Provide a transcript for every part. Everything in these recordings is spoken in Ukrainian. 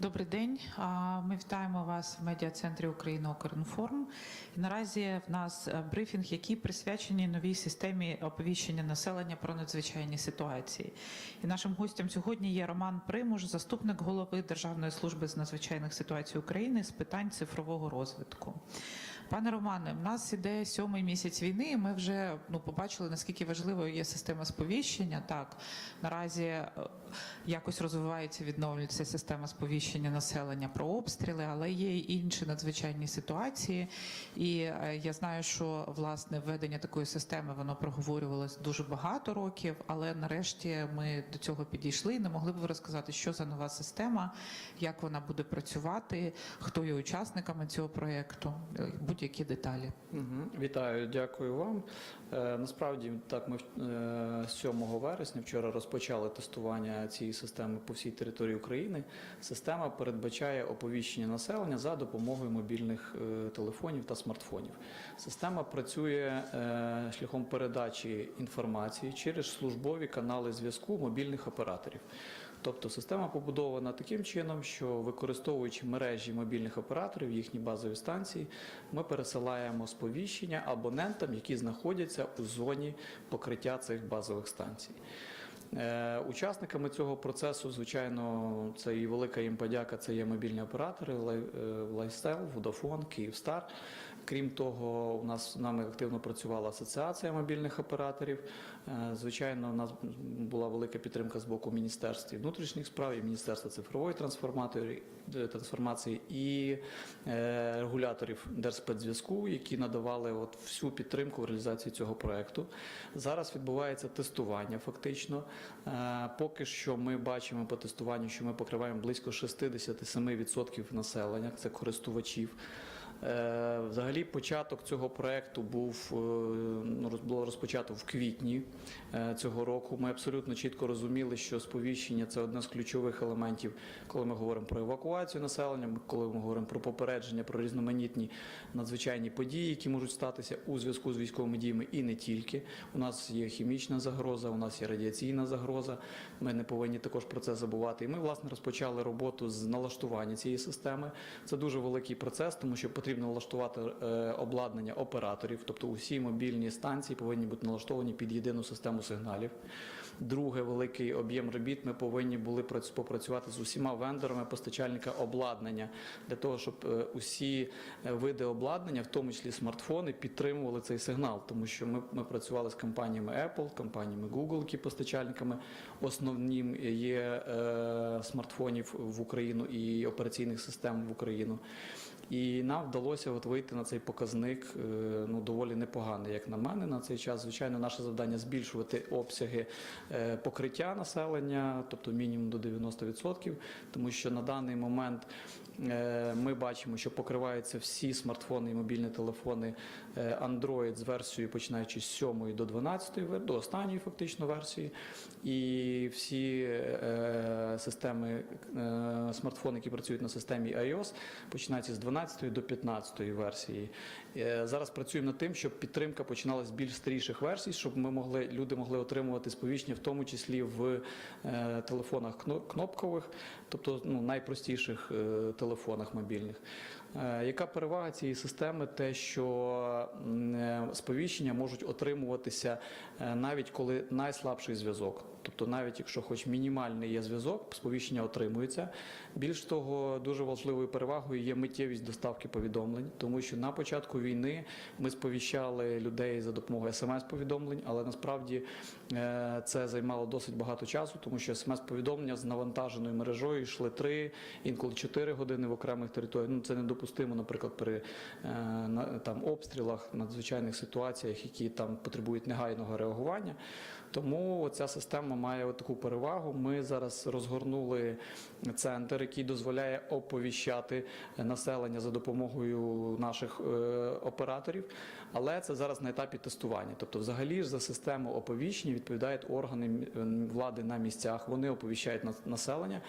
Добрий день. Ми вітаємо вас в медіа-центрі України Укрінформ. Наразі в нас е, брифінг, який присвячений новій системі оповіщення населення про надзвичайні ситуації. І нашим гостем сьогодні є Роман Примуш, заступник голови Державної служби з надзвичайних ситуацій України з питань цифрового розвитку. Пане Романе, в нас іде сьомий місяць війни. і Ми вже ну побачили наскільки важливою є система сповіщення. Так наразі е, якось розвивається, відновлюється система сповіщення населення про обстріли, але є й інші надзвичайні ситуації. І е, я знаю, що власне введення такої системи воно проговорювалось дуже багато років, але нарешті ми до цього підійшли. Не могли б ви розказати, що за нова система, як вона буде працювати, хто є учасниками цього проєкту, Е, будь-які деталі. Мгм. Вітаю, дякую вам. Е, насправді, так, ми е, 7 вересня вчора розпочали тестування цієї системи по всій території України. Система передбачає оповіщення населення за допомогою мобільних е, телефонів та смартфонів. Система працює е, шляхом передачі інформації через службові канали зв'язку мобільних операторів. Тобто система побудована таким чином, що використовуючи мережі мобільних операторів, їхні базові станції, ми пересилаємо сповіщення абонентам, які знаходяться у зоні покриття цих базових станцій. Е, Учасниками цього процесу, звичайно, це і велика їм подяка. Це є мобільні оператори Лайстел, Vodafone, Київстар. Крім того, у нас з нами активно працювала асоціація мобільних операторів. Е, Звичайно, у нас була велика підтримка з боку Міністерства внутрішніх справ і Міністерства цифрової е, трансформації і е, регуляторів Держспецзв'язку, які надавали от всю підтримку в реалізації цього проекту. Зараз відбувається тестування фактично. Поки що ми бачимо по тестуванню, що ми покриваємо близько 67% населення, це користувачів. Е, Взагалі, початок цього проекту був е, ну, було розпочато в квітні е, цього року. Ми абсолютно чітко розуміли, що сповіщення це одне з ключових елементів, коли ми говоримо про евакуацію населення, коли ми говоримо про попередження, про різноманітні надзвичайні події, які можуть статися у зв'язку з військовими діями, і не тільки. У нас є хімічна загроза, у нас є радіаційна загроза. Ми не повинні також про це забувати. І ми, власне, розпочали роботу з налаштування цієї системи. Це дуже великий процес, тому що потрібно налаштувати е, обладнання операторів, тобто усі мобільні станції повинні бути налаштовані під єдину систему сигналів. Друге, великий об'єм робіт. Ми повинні були прац- попрацювати з усіма вендорами постачальника обладнання для того, щоб е, усі е, види обладнання, в тому числі смартфони, підтримували цей сигнал, тому що ми, ми працювали з компаніями Apple, компаніями Google, які постачальниками основним є е, смартфонів в Україну і операційних систем в Україну. І нам вдалося от вийти на цей показник е, ну, доволі непоганий, як на мене, на цей час. Звичайно, наше завдання збільшувати обсяги е, покриття населення, тобто мінімум до 90%, тому що на даний момент е, ми бачимо, що покриваються всі смартфони і мобільні телефони Android з версією починаючи з 7 до 12, до останньої фактично версії. І всі системи смартфони, які працюють на системі iOS, починаються з 12 до 15 версії. Е, Зараз працюємо над тим, щоб підтримка починалася з більш старіших версій, щоб ми могли, люди могли отримувати сповіщення, в тому числі в е, телефонах кнопкових, тобто ну, найпростіших е, телефонах мобільних. Е, Яка перевага цієї системи? Те, що е, сповіщення можуть отримуватися е, навіть коли найслабший зв'язок. Тобто, навіть якщо хоч мінімальний є зв'язок, сповіщення отримується. Більш того, дуже важливою перевагою є миттєвість доставки повідомлень, тому що на початку війни ми сповіщали людей за допомогою смс-повідомлень, але насправді це займало досить багато часу, тому що смс-повідомлення з навантаженою мережою йшли 3, інколи 4 години в окремих територіях. Ну це недопустимо, наприклад, при е, там обстрілах, надзвичайних ситуаціях, які там потребують негайного реагування. Тому ця система має таку перевагу. Ми зараз розгорнули центр, який дозволяє оповіщати населення за допомогою наших е, операторів, але це зараз на етапі тестування. Тобто, взагалі ж за систему оповіщення відповідають органи влади на місцях. Вони оповіщають населення.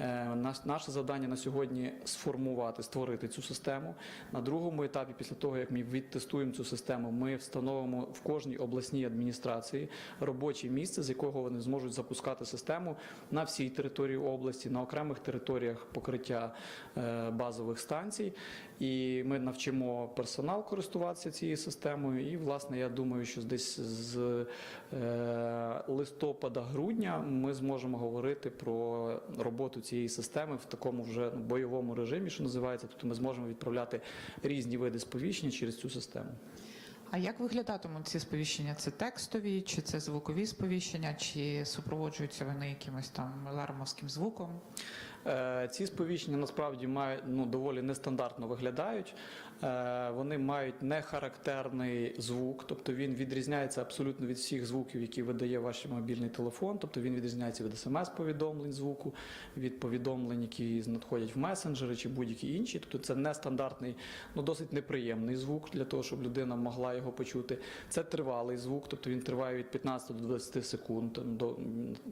Е, Наше завдання на сьогодні сформувати, створити цю систему. На другому етапі, після того як ми відтестуємо цю систему, ми встановимо в кожній обласній адміністрації робоче місце, з якого вони зможуть запускати систему на всій території області, на окремих територіях покриття е, базових станцій. І ми навчимо персонал користуватися цією системою. І, власне, я думаю, що десь з е, листопада-грудня ми зможемо говорити про роботу цієї системи в такому вже ну, бойовому режимі, що називається. Тобто ми зможемо відправляти різні види сповіщення через цю систему. А як виглядатимуть ці сповіщення? Це текстові, чи це звукові сповіщення, чи супроводжуються вони якимось там лармовським звуком? Е, Ці сповіщення насправді мають ну доволі нестандартно виглядають. Е, Вони мають нехарактерний звук, тобто він відрізняється абсолютно від всіх звуків, які видає ваш мобільний телефон. Тобто він відрізняється від смс-повідомлень звуку, від повідомлень, які надходять в месенджери чи будь-які інші. Тобто це нестандартний, ну досить неприємний звук для того, щоб людина могла його почути. Це тривалий звук, тобто він триває від 15 до 20 секунд, до,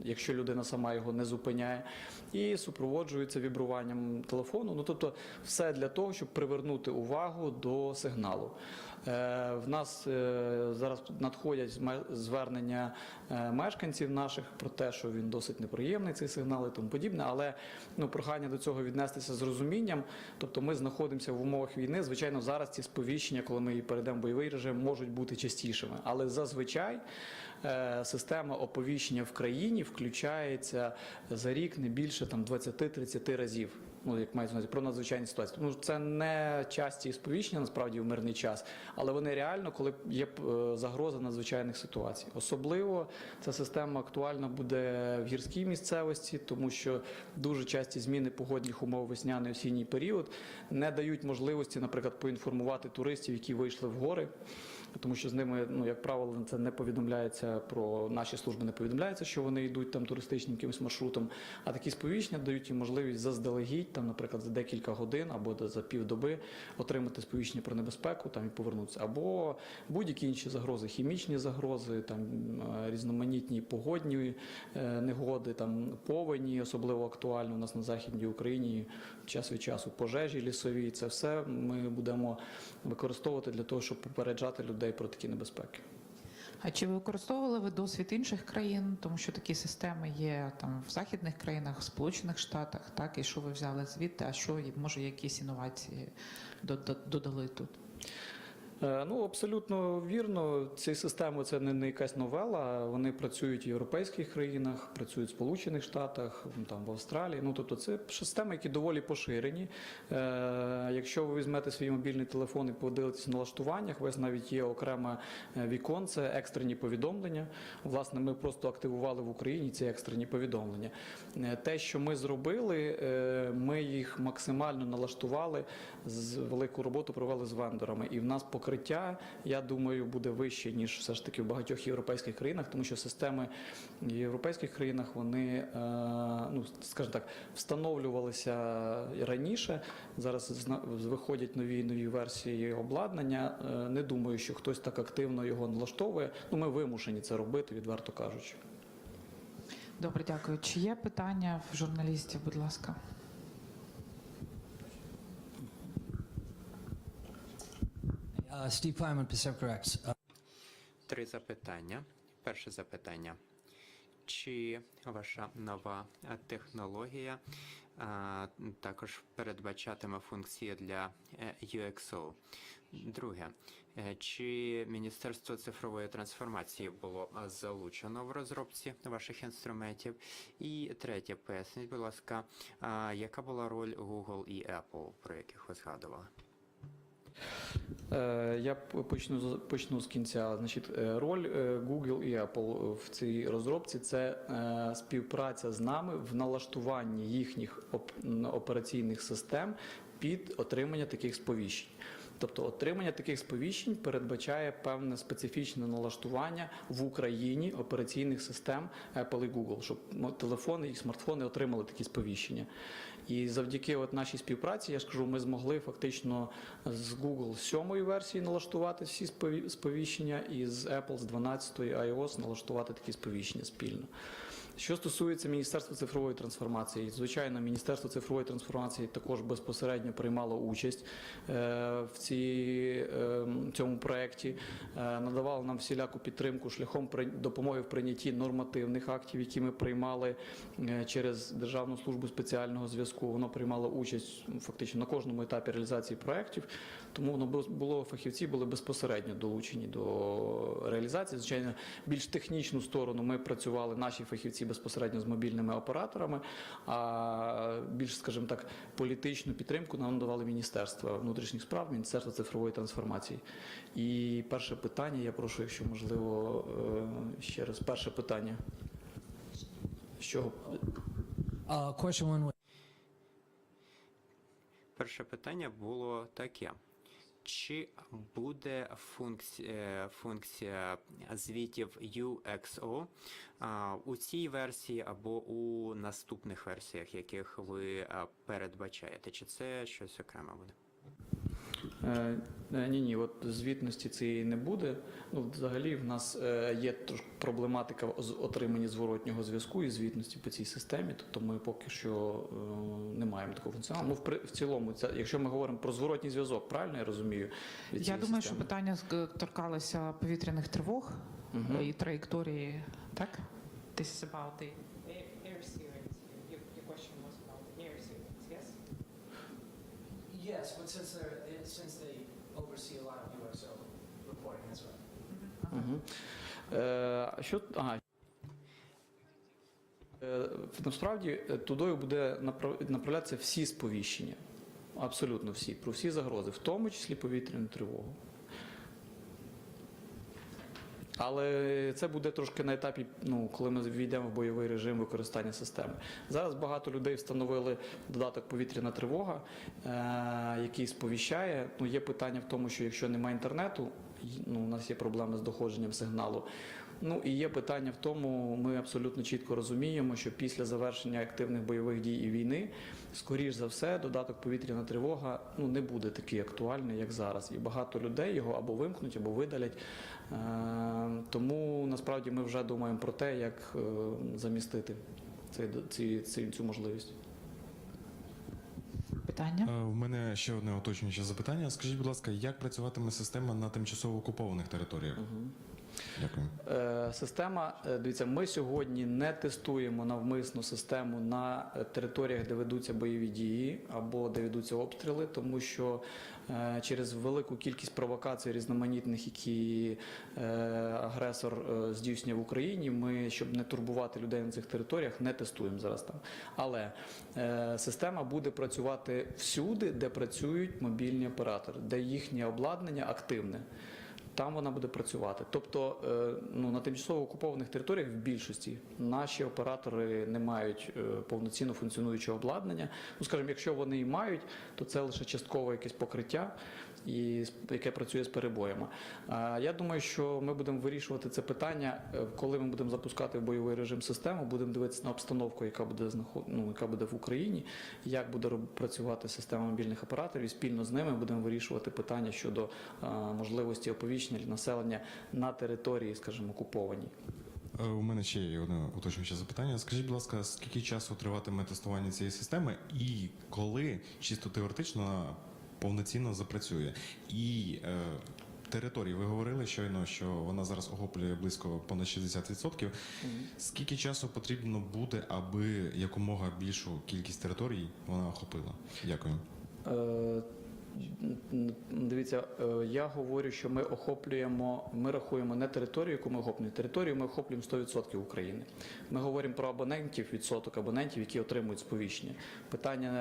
якщо людина сама його не зупиняє, і супроводжується вібруванням телефону. Ну тобто, все для того, щоб привернути увагу до сигналу. Е, В нас е, зараз надходять звернення е, мешканців наших про те, що він досить неприємний цей сигнал і тому подібне. Але ну прохання до цього віднестися з розумінням. Тобто, ми знаходимося в умовах війни. Звичайно, зараз ці сповіщення, коли ми перейдемо в бойовий режим, можуть бути частішими. Але зазвичай система оповіщення в країні включається за рік не більше там 20-30 разів. Ну, як на про надзвичайні ситуації. Тому це не часті сповіщення насправді в мирний час, але вони реально, коли є е, загроза надзвичайних ситуацій. Особливо ця система актуальна буде в гірській місцевості, тому що дуже часті зміни погодних умов весняний осінній період не дають можливості, наприклад, поінформувати туристів, які вийшли в гори. Тому що з ними, ну як правило, це не повідомляється про наші служби, не повідомляється, що вони йдуть там туристичним якимось маршрутом. А такі сповіщення дають їм можливість заздалегідь, там, наприклад, за декілька годин або за півдоби отримати сповіщення про небезпеку там і повернутися, або будь-які інші загрози, хімічні загрози, там е, різноманітні погодні е, негоди, там повені, особливо актуально у нас на західній Україні час від часу пожежі лісові. Це все ми будемо використовувати для того, щоб попереджати людей про такі небезпеки. А чи використовували ви досвід інших країн, тому що такі системи є там в західних країнах, в Сполучених Штатах, так і що ви взяли звідти, а що може якісь інновації дода- додали тут? Е, Ну, абсолютно вірно. Ці системи це не, якась новела. Вони працюють в європейських країнах, працюють в Сполучених Штатах, там в Австралії. Ну тобто, це системи, які доволі поширені. Е, якщо ви візьмете свій мобільний телефон і подивитесь в налаштуваннях, у вас навіть є окреме е, віконце, екстрені повідомлення. Власне, ми просто активували в Україні ці екстрені повідомлення. Те, що ми зробили, ми їх максимально налаштували з велику роботу провели з вендорами. І в нас покриття, я думаю, буде вище ніж все ж таки в багатьох європейських країнах, тому що системи в європейських країнах вони, е, ну скажімо так, встановлювалися раніше. Зараз виходять нові нові версії обладнання. Е, Не думаю, що хтось так активно його налаштовує. Ну, ми вимушені це робити, відверто кажучи. Добре, дякую. Чи є питання в журналістів, будь ласка? Steve Kleiman, Pacific. Uh, Три запитання. Перше запитання. Чи ваша нова е, технологія а, також передбачатиме функції для е, UXO? Друге, е, чи Міністерство цифрової трансформації було е, залучено в розробці ваших інструментів? І третє, поясніть, будь ласка, а, яка була роль Google і Apple, про яких ви згадували? Е, Я почну почну з кінця. Значить, е, роль е, Google і Apple в цій розробці це співпраця з нами в налаштуванні їхніх оп- операційних систем під отримання таких сповіщень. Тобто отримання таких сповіщень передбачає певне специфічне налаштування в Україні операційних систем Apple і Google, щоб телефони і смартфони отримали такі сповіщення. І завдяки от нашій співпраці, я ж кажу, ми змогли фактично з Google сьомої версії налаштувати всі спові- сповіщення, і з Apple з 12 iOS налаштувати такі сповіщення спільно. Що стосується Міністерства цифрової трансформації, звичайно, Міністерство цифрової трансформації також безпосередньо приймало участь е, в цій, е, цьому проєкті, е, надавало нам всіляку підтримку шляхом допомоги в прийнятті нормативних актів, які ми приймали е, через Державну службу спеціального зв'язку. Воно приймало участь фактично на кожному етапі реалізації проєктів, тому воно було фахівці були безпосередньо долучені до реалізації. Звичайно, більш технічну сторону ми працювали наші фахівці безпосередньо з мобільними операторами, а більш, скажімо так, політичну підтримку нам давали Міністерство внутрішніх справ, Міністерство цифрової трансформації. І перше питання, я прошу, якщо можливо, е, ще раз, перше питання. Uh, one. Перше питання було таке. Чи буде функція, функція звітів UXO у цій версії або у наступних версіях, яких ви передбачаєте? Чи це щось окреме буде? Е, Ні, ні, от звітності цієї не буде. Ну, взагалі, в нас е, є трошки проблематика з отримання зворотнього зв'язку і звітності по цій системі. Тобто ми поки що е, не маємо такого функціоналу. Ну, в, в цілому, це, якщо ми говоримо про зворотній зв'язок, правильно я розумію? від Я думаю, що питання торкалося повітряних тривог Мгм. і траєкторії, так? This is about the air series. Your, your question was about the air series, yes? Yes, but since they're Мгм. Е, що ага. Е, Насправді е, тудою буде направлятися всі сповіщення, абсолютно всі, про всі загрози, в тому числі повітряну тривогу. Але це буде трошки на етапі, ну, коли ми війдемо в бойовий режим використання системи. Зараз багато людей встановили додаток повітряна тривога, е- який сповіщає. Ну, є питання в тому, що якщо немає інтернету, ну, у нас є проблеми з доходженням сигналу. Ну і є питання в тому, ми абсолютно чітко розуміємо, що після завершення активних бойових дій і війни, скоріш за все, додаток повітряна тривога ну не буде такий актуальний, як зараз. І багато людей його або вимкнуть, або видалять. Е, Тому насправді ми вже думаємо про те, як е, замістити цей, ці, цю можливість. Питання? Е, В мене ще одне уточнююче запитання. Скажіть, будь ласка, як працюватиме система на тимчасово окупованих територіях? Дякую. Е, Система, е, дивіться, ми сьогодні не тестуємо навмисно систему на е, територіях, де ведуться бойові дії або де ведуться обстріли, тому що через велику кількість провокацій різноманітних, які агресор здійснює в Україні, ми, щоб не турбувати людей на цих територіях, не тестуємо зараз там. Але система буде працювати всюди, де працюють мобільні оператори, де їхнє обладнання активне. Там вона буде працювати. Тобто е, ну, на тимчасово окупованих територіях в більшості наші оператори не мають е, повноцінно функціонуючого обладнання. Ну, скажімо, якщо вони і мають, то це лише часткове якесь покриття, і, яке працює з перебоями. Я думаю, що ми будемо вирішувати це питання, е, коли ми будемо запускати в бойовий режим систему, будемо дивитися на обстановку, яка буде ну, яка буде в Україні, як буде працювати система мобільних операторів, і спільно з ними будемо вирішувати питання щодо можливості оповіщення для населення на території, скажімо, окупованій. Е, У мене ще є одне уточнююче запитання. Скажіть, будь ласка, скільки часу триватиме тестування цієї системи і коли чисто теоретично повноцінно запрацює? І е, території, ви говорили щойно, що вона зараз охоплює близько понад 60%. Скільки часу потрібно буде, аби якомога більшу кількість територій вона охопила? Дякую. Дивіться, е, я говорю, що ми охоплюємо, ми рахуємо не територію, яку ми охоплюємо. Територію ми охоплюємо 100% України. Ми говоримо про абонентів, відсоток абонентів, які отримують сповіщення. Питання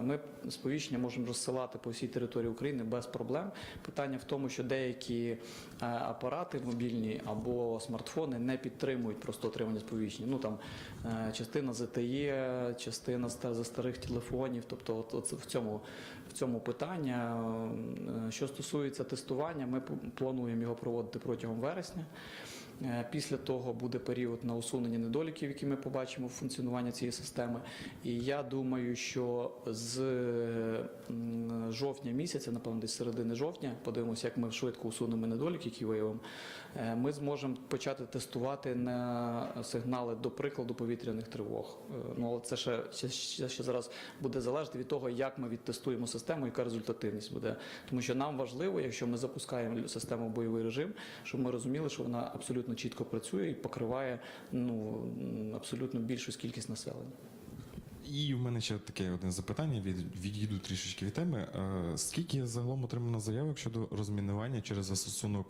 е, ми сповіщення можемо розсилати по всій території України без проблем. Питання в тому, що деякі е, апарати мобільні або смартфони не підтримують просто отримання сповіщення. Ну там частина ZTE, частина за старих телефонів. Тобто, от, от в цьому цьому питання. Е, Що стосується тестування, ми плануємо його проводити протягом вересня. Е, Після того буде період на усунення недоліків, які ми побачимо в функціонуванні цієї системи. І я думаю, що з жовтня місяця, напевно, десь середини жовтня, подивимося, як ми швидко усунемо недоліки, які виявимо. е, Ми зможемо почати тестувати на сигнали, до прикладу, повітряних тривог. Е, Ну, але це ще, ще, ще зараз буде залежати від того, як ми відтестуємо систему, яка результативність буде. Тому що нам важливо, якщо ми запускаємо систему в бойовий режим, щоб ми розуміли, що вона абсолютно чітко працює і покриває ну, абсолютно більшу кількість населення. І в мене ще таке одне запитання. Від відійду трішечки від теми. Е, Скільки загалом отримано заявок щодо розмінування через застосунок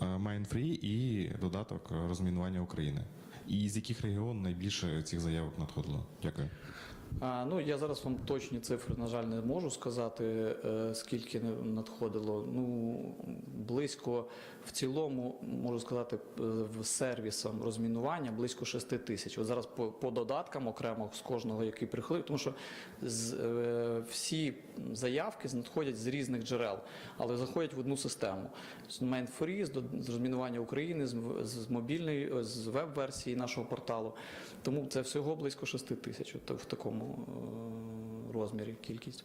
е, MindFree і додаток розмінування України? І з яких регіонів найбільше цих заявок надходило? Дякую. А, ну, я зараз вам точні цифри, на жаль, не можу сказати, е, скільки надходило. Ну, близько в цілому, можу сказати, е, в сервісам розмінування близько 6 тисяч. От зараз по, по додаткам окремо з кожного, який приходив, тому що з, е, всі заявки надходять з різних джерел, але заходять в одну систему. З MindFree, з, розмінування України, з, з мобільної, з веб-версії нашого порталу. Тому це всього близько 6 тисяч в такому е, розмірі кількість.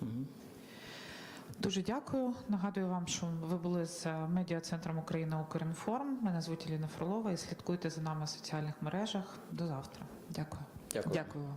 Угу. Дуже дякую. Нагадую вам, що ви були з медіа центром Україна Укрінформ. Мене звуть Ліна Фролова і слідкуйте за нами в соціальних мережах. До завтра. Дякую. Дякую. Дякую вам.